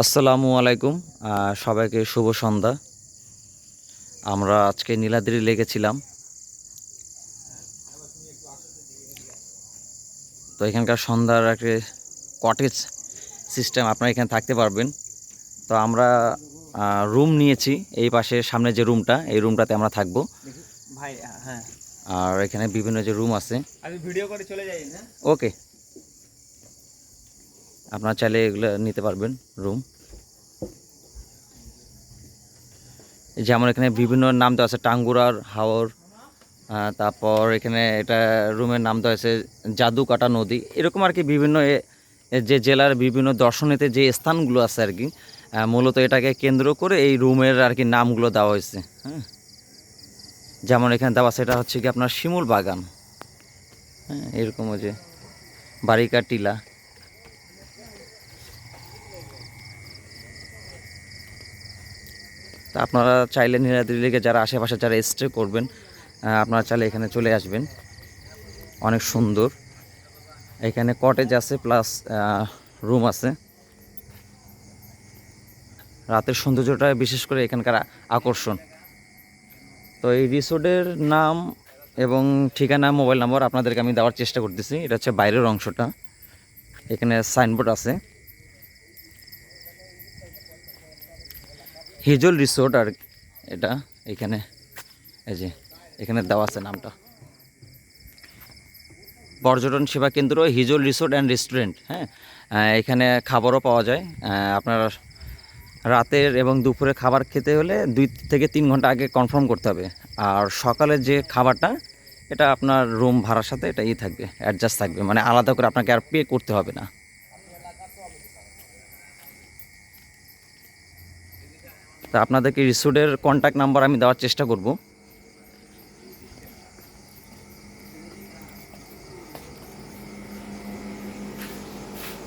আসসালামু আলাইকুম সবাইকে শুভ সন্ধ্যা। আমরা আজকে নীলাদ্রি লেগেছিলাম। তো এখানকার সন্ধ্যার একটা কটেজ সিস্টেম আপনারা এখানে থাকতে পারবেন। তো আমরা রুম নিয়েছি এই পাশে সামনে যে রুমটা এই রুমটাতে আমরা থাকব। ভাই হ্যাঁ। আর এখানে বিভিন্ন যে রুম আছে। আমি ভিডিও করে চলে যাই ওকে আপনারা চাইলে এগুলো নিতে পারবেন রুম যেমন এখানে বিভিন্ন নাম দেওয়া আছে, টাঙ্গুরার হাওর তারপর এখানে এটা রুমের নাম দেওয়া আছে জাদু কাটা নদী। এরকম আর কি বিভিন্ন যে জেলার বিভিন্ন দর্শনীতে যে স্থানগুলো আছে আর কি মূলত এটাকে কেন্দ্র করে এই রুমের আর কি নামগুলো দেওয়া হয়েছে হ্যাঁ। যেমন এখানে দেওয়া আছে, এটা হচ্ছে কি আপনার শিমুল বাগান হ্যাঁ এরকম যে বারিকা টিলা তা আপনারা চাইলে নীলাদ্রি লেকে যারা আশেপাশে যারা স্টে করবেন আপনারা চাইলে এখানে চলে আসবেন। অনেক সুন্দর। এখানে কটেজ আছে প্লাস রুম আছে। রাতের সৌন্দর্যটা বিশেষ করে এখানকার আকর্ষণ। তো এই রিসোর্টের নাম এবং ঠিকানা মোবাইল নাম্বার আপনাদেরকে আমি দেওয়ার চেষ্টা করতেছি। এটা হচ্ছে বাইরের অংশটা। এখানে সাইনবোর্ড আছে। হিজল রিসোর্ট আর এটা এখানে, এই যে এখানে দেওয়া আছে নামটা। পর্যটন সেবা কেন্দ্র, হিজল রিসোর্ট অ্যান্ড রেস্টুরেন্ট হ্যাঁ? এখানে খাবারও পাওয়া যায়। আপনার রাতের এবং দুপুরে খাবার খেতে হলে দুই থেকে তিন ঘণ্টা আগে কনফার্ম করতে হবে। আর সকালের যে খাবারটা, এটা আপনার রুম ভাড়ার সাথে এটা ই থাকবে, অ্যাডজাস্ট থাকবে। মানে আলাদা করে আপনাকে আর পে করতে হবে না। তা আপনাদেরকে রিসোর্টের কন্ট্যাক্ট নাম্বার আমি দেওয়ার চেষ্টা করব।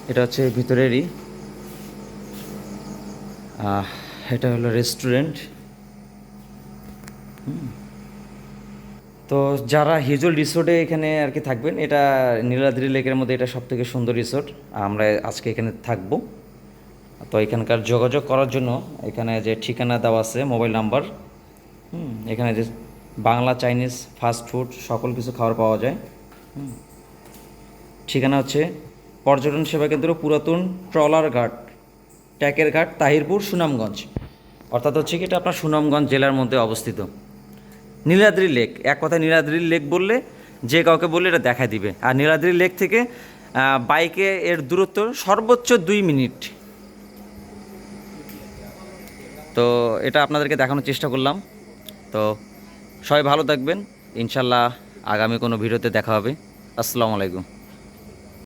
এটা হচ্ছে ভিতরেরই। এটা হলো রেস্টুরেন্ট তো যারা হিজল রিসোর্টে এখানে আর কি থাকবেন, এটা নীলাদ্রি লেকের মধ্যে এটা সব থেকে সুন্দর রিসোর্ট। আমরা আজকে এখানে থাকব। তো এখানকার যোগাযোগ করার জন্য এখানে যে ঠিকানা দেওয়া আছে মোবাইল নাম্বার হুম, এখানে যে বাংলা চাইনিজ ফাস্ট ফুড সকল কিছু খাবার পাওয়া যায় ঠিকানা হচ্ছে পর্যটন সেবা কেন্দ্র পুরাতন ট্রলার ঘাট ট্যাকের ঘাট তাহিরপুর সুনামগঞ্জ। অর্থাৎ হচ্ছে কি এটা আপনার সুনামগঞ্জ জেলার মধ্যে অবস্থিত। নীলাদ্রি লেক এক কথা নীলাদ্রি লেক বললে যে কাউকে বললে এটা দেখা দিবে। আর নীলাদ্রি লেক থেকে বাইকে এর দূরত্ব সর্বোচ্চ দুই মিনিট। তো এটা আপনাদেরকে দেখানোর চেষ্টা করলাম। তো সবাই ভালো থাকবেন। ইনশাল্লাহ আগামী কোনো ভিডিওতে দেখা হবে। আসসালামু আলাইকুম।